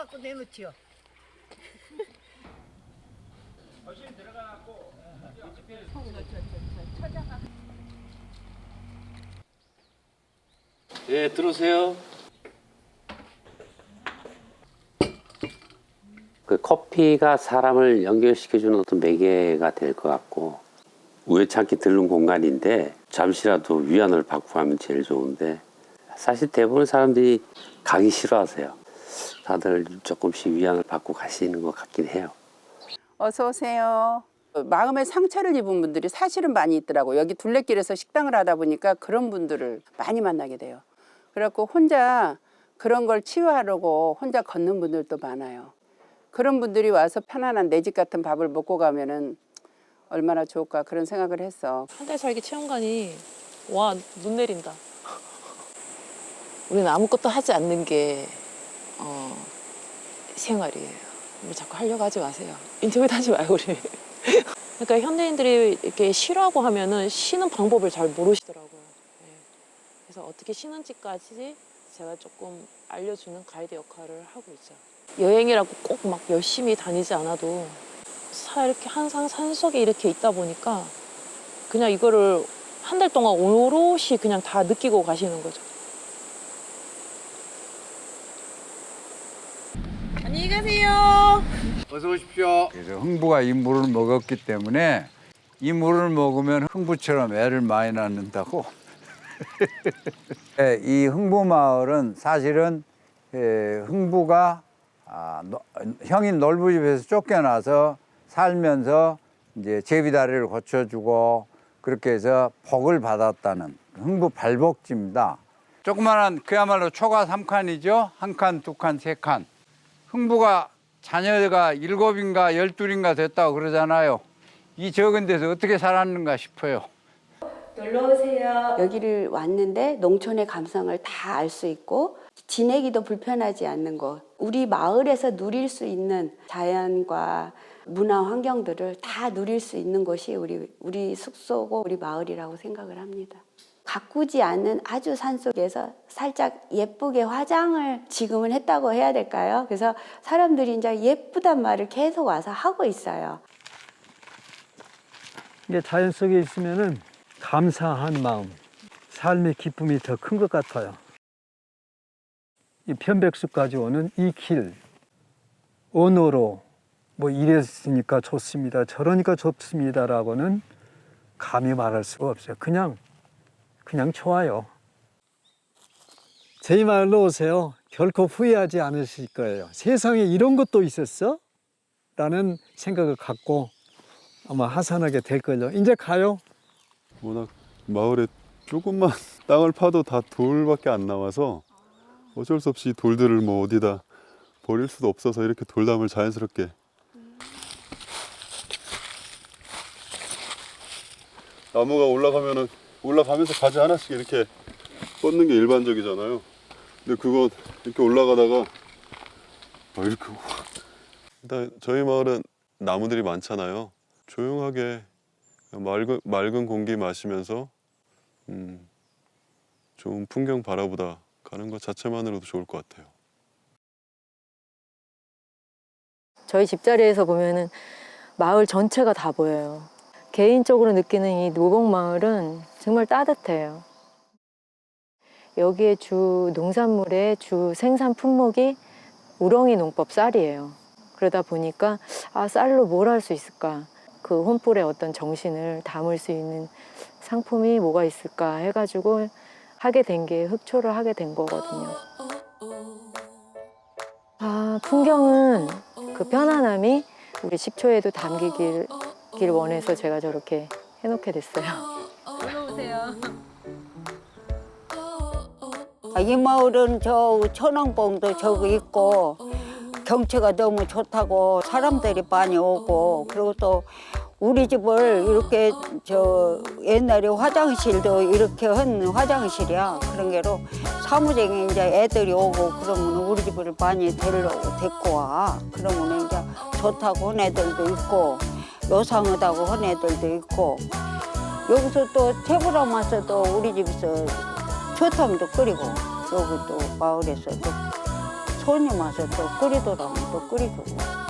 사진 착 찍어갖고 내놓지요. 예, 들어오세요. 그 커피가 사람을 연결시켜주는 어떤 매개가 될 것 같고 우연찮게 들른 공간인데 잠시라도 위안을 받고 하면 제일 좋은데 사실 대부분 사람들이 가기 싫어하세요. 다들 조금씩 위안을 받고 가시는 것 같긴 해요. 어서 오세요. 마음에 상처를 입은 분들이 사실은 많이 있더라고요. 여기 둘레길에서 식당을 하다 보니까 그런 분들을 많이 만나게 돼요. 그래갖고 혼자 그런 걸 치유하려고 혼자 걷는 분들도 많아요. 그런 분들이 와서 편안한 내 집 같은 밥을 먹고 가면은 얼마나 좋을까 그런 생각을 했어. 한달 살기 체험관이 와 눈 내린다. 우리는 아무것도 하지 않는 게 어, 생활이에요. 우리 자꾸 하려고 하지 마세요. 인터뷰도 하지 말고 우리. 그러니까 현대인들이 이렇게 쉬라고 하면은 쉬는 방법을 잘 모르시더라고요. 예. 그래서 어떻게 쉬는지까지 제가 조금 알려주는 가이드 역할을 하고 있죠. 여행이라고 꼭 막 열심히 다니지 않아도 사 이렇게 항상 산속에 이렇게 있다 보니까 그냥 이거를 한 달 동안 오롯이 그냥 다 느끼고 가시는 거죠. 안녕히 가세요. 어서 오십시오. 그래서 흥부가 이 물을 먹었기 때문에 이 물을 먹으면 흥부처럼 애를 많이 낳는다고. 예, 이 흥부 마을은 사실은 예, 흥부가 아, 너- 형인 놀부 집에서 쫓겨나서 살면서 이제 제비다리를 고쳐주고 그렇게 해서 복을 받았다는 흥부 발복지입니다. 조그마한 그야말로 초가 삼칸이죠 한 칸, 두 칸, 세 칸. 흥부가 자녀가 일곱인가 열둘인가 됐다고 그러잖아요. 이 적은 데서 어떻게 살았는가 싶어요. 여기를 왔는데 농촌의 감성을 다 알 수 있고 지내기도 불편하지 않는 곳. 우리 마을에서 누릴 수 있는 자연과 문화 환경들을 다 누릴 수 있는 곳이 우리 우리 숙소고 우리 마을이라고 생각을 합니다. 가꾸지 않는 아주 산속에서 살짝 예쁘게 화장을 지금은 했다고 해야 될까요? 그래서 사람들이 이제 예쁘단 말을 계속 와서 하고 있어요. 이게 자연 속에 있으면은 감사한 마음, 삶의 기쁨이 더 큰 것 같아요. 이 편백숲까지 오는 이 길, 언어로 뭐 이랬으니까 좋습니다, 저러니까 좋습니다라고는 감히 말할 수가 없어요. 그냥, 그냥 좋아요. 저희 마을로 오세요. 결코 후회하지 않으실 거예요. 세상에 이런 것도 있었어? 라는 생각을 갖고 아마 하산하게 될 걸요. 이제 가요. 워낙 마을에 조금만 땅을 파도 다 돌밖에 안 나와서 어쩔 수 없이 돌들을 뭐 어디다 버릴 수도 없어서 이렇게 돌담을 자연스럽게 나무가 올라가면은 올라가면서 가지 하나씩 이렇게 뻗는 게 일반적이잖아요. 근데 그거 이렇게 올라가다가 아, 이렇게 일단 저희 마을은 나무들이 많잖아요. 조용하게 맑은, 맑은 공기 마시면서 음, 좋은 풍경 바라보다 가는 것 자체만으로도 좋을 것 같아요. 저희 집자리에서 보면은 마을 전체가 다 보여요. 개인적으로 느끼는 이 노봉 마을은 정말 따뜻해요. 여기에 주 농산물의 주 생산 품목이 우렁이 농법 쌀이에요. 그러다 보니까 아 쌀로 뭘 할 수 있을까? 그 혼불의 어떤 정신을 담을 수 있는 상품이 뭐가 있을까 해가지고 하게 된 게 흑초를 하게 된 거거든요. 아 풍경은 그 편안함이 우리 식초에도 담기길 길 원해서 제가 저렇게 해놓게 됐어요. 아, 이 마을은 저 천왕봉도 저기 있고 경치가 너무 좋다고 사람들이 많이 오고 그리고 또 우리 집을 이렇게 저 옛날에 화장실도 이렇게 한 화장실이야. 그런 게로 사무장에 이제 애들이 오고 그러면 우리 집을 많이 데리러 데리고 와. 그러면 이제 좋다고 한 애들도 있고 요상하다고 한 애들도 있고 여기서 또 채불암 와서 또 우리 집에서 초탐도 끓이고 여기 또 마을에서도 손님 와서 또 끓이더라면 또 끓여주고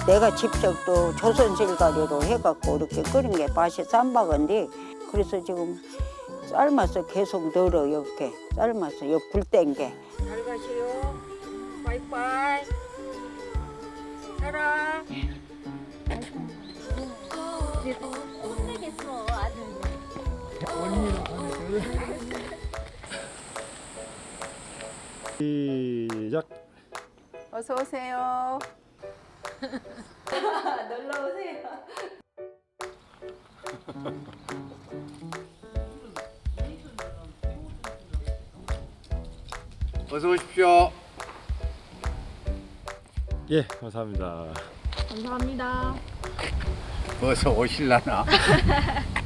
내가 직접 또 조선실가리로 해갖고 이렇게 끓인 게 맛이 쌈박인데 그래서 지금 삶아서 계속 널어 이렇게 삶아서 옆불 땡게 잘 가시오. 바이바이 시작. 어서 오세요. 어서 오십시오. 예, 감사합니다. 감사합니다. 어서 오실라나?